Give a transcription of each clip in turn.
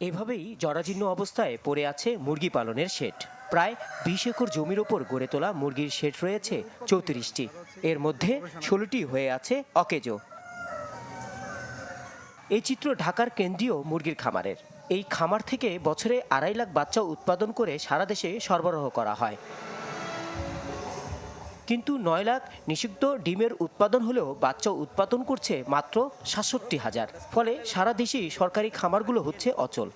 এভাবেই জরাজীর্ণ অবস্থায় পড়ে আছে মুরগি পালনের শেড। প্রায় বিশ একর জমির ওপর গড়ে তোলা মুরগির শেড রয়েছে চৌত্রিশটি। এর মধ্যে ষোলোটি হয়ে আছে অকেজো। এই চিত্র ঢাকার কেন্দ্রীয় মুরগির খামারের। এই খামার থেকে বছরে আড়াই লাখ বাচ্চা উৎপাদন করে সারা দেশে সরবরাহ করা হয়। কিন্তু নয় লাখ নিষিদ্ধ ডিমের উৎপাদন হলেও বাচ্চা উৎপাদন করছে মাত্র সাতষট্টি হাজার। ফলে সারা দেশেই সরকারি খামারগুলো হচ্ছে অচল।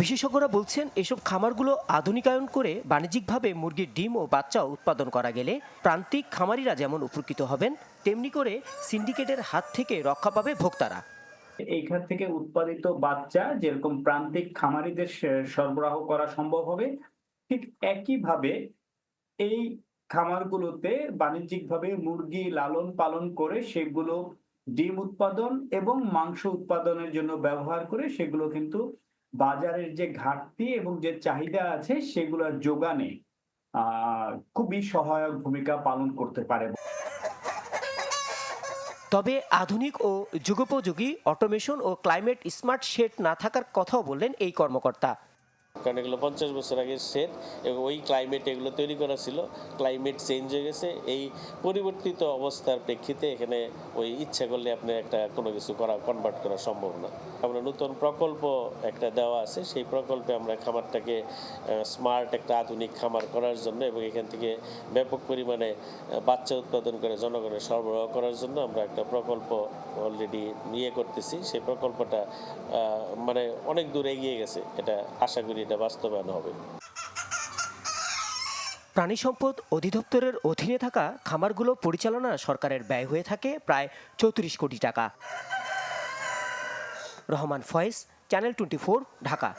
বিশেষজ্ঞরা বলছেন, এসব খামারগুলো আধুনিকায়ন করে বাণিজ্যিকভাবে মুরগির ডিম ও বাচ্চা উৎপাদন করা গেলে প্রান্তিক খামারিরা যেমন উপকৃত হবেন, তেমনি করে সিন্ডিকেটের হাত থেকে রক্ষা পাবে ভোক্তারা। এইখান থেকে উৎপাদিত বাচ্চা যেরকম প্রান্তিক খামারিদের সরবরাহ করা সম্ভব হবে, ঠিক একইভাবে এই খামারগুলোতে বাণিজ্যিকভাবে মুরগি লালন পালন করে সেগুলো ডিম উৎপাদন এবং মাংস উৎপাদনের জন্য ব্যবহার করে সেগুলো কিন্তু বাজারের যে ঘাটতি এবং যে চাহিদা আছে সেগুলোর যোগানে খুবই সহায়ক ভূমিকা পালন করতে পারে। তবে আধুনিক ও যুগোপযোগী অটোমেশন ও ক্লাইমেট স্মার্ট শেড না থাকার কথাও বললেন এই কর্মকর্তা। কারণ এগুলো পঞ্চাশ বছর আগে সেট এবং ওই ক্লাইমেট এগুলো তৈরি করা ছিল। ক্লাইমেট চেঞ্জ হয়ে গেছে। এই পরিবর্তিত অবস্থার প্রেক্ষিতে এখানে ওই ইচ্ছা করলে আপনি একটা কোনো কিছু করা কনভার্ট করা সম্ভব না। আমরা নতুন প্রকল্প একটা দেওয়া আছে। সেই প্রকল্পে আমরা খামারটাকে স্মার্ট একটা আধুনিক খামার করার জন্য এবং এখান থেকে ব্যাপক পরিমাণে বাচ্চা উৎপাদন করে জনগণের সরবরাহ করার জন্য আমরা একটা প্রকল্প অলরেডি নিয়ে করতেছি। সেই প্রকল্পটা মানে অনেক দূর এগিয়ে গেছে। এটা আশা করি এটা বাস্তবায়ন হবে। প্রাণী সম্পদ অধিদপ্তরের অধীনে থাকা খামারগুলো পরিচালনা সরকারের ব্যয় হয়ে থাকে প্রায় চৌত্রিশ কোটি টাকা। Rahman Foyez, channel twenty Dhaka.